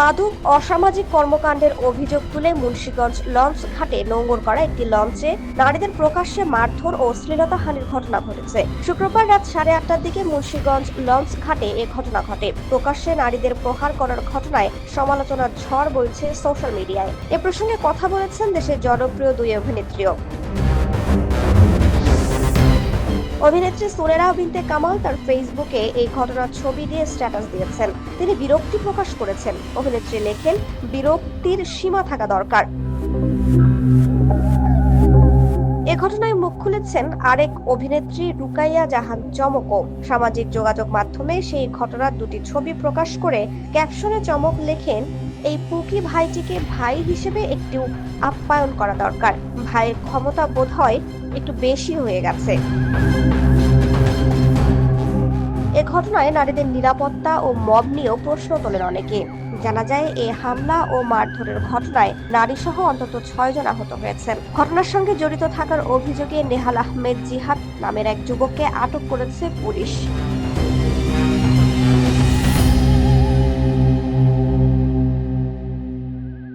মাদক অসামাজিক কর্মকাণ্ডের অভিযোগ তুলে মুন্সিগঞ্জ লঞ্চ ঘাটে নোঙ্গর করা একটি লঞ্চে নারীদের প্রকাশ্যে মারধর ও শ্লীলতাহানির ঘটনা ঘটেছে। শুক্রবার রাত সাড়ে আটটার দিকে মুন্সিগঞ্জ লঞ্চ ঘাটে এ ঘটনা ঘটে। প্রকাশ্যে নারীদের প্রহার করার ঘটনায় সমালোচনার ঝড় বইছে সোশ্যাল মিডিয়ায়। এ প্রসঙ্গে কথা বলেছেন দেশের জনপ্রিয় দুই অভিনেত্রীও। অভিনেত্রী সুরেরা বিনতে কামাল তার ফেসবুকে এই ঘটনার ছবি দিয়ে স্ট্যাটাস দিয়েছেন। তিনি বিরক্তি প্রকাশ করেছেন। অভিনেত্রী লেখেন, বিরক্তির সীমা থাকা দরকার। এ ঘটনায় মুখ খুলেছেন আরেক অভিনেত্রী রুকাইয়া জাহান চমকও। সামাজিক যোগাযোগ মাধ্যমে সেই ঘটনার দুটি ছবি প্রকাশ করে ক্যাপশনে চমক লেখেন এই পুকি ভাইটিকে ভাই হিসেবে একটু আপ্যায়ন করা দরকার। ভাইয়ের ক্ষমতা বোধ হয় একটু বেশি হয়ে গেছে। এ ঘটনায় নারীদের নিরাপত্তা ও মব নিয়েও প্রশ্ন তোলেন অনেকে। জানা যায়, এ হামলা ও মারধরের ঘটনায় নারীসহ অন্তত ছয় জন আহত হয়েছেন। ঘটনার সঙ্গে জড়িত থাকার অভিযোগে নেহাল আহমেদ জিহাদ নামের এক যুবককে আটক করেছে পুলিশ।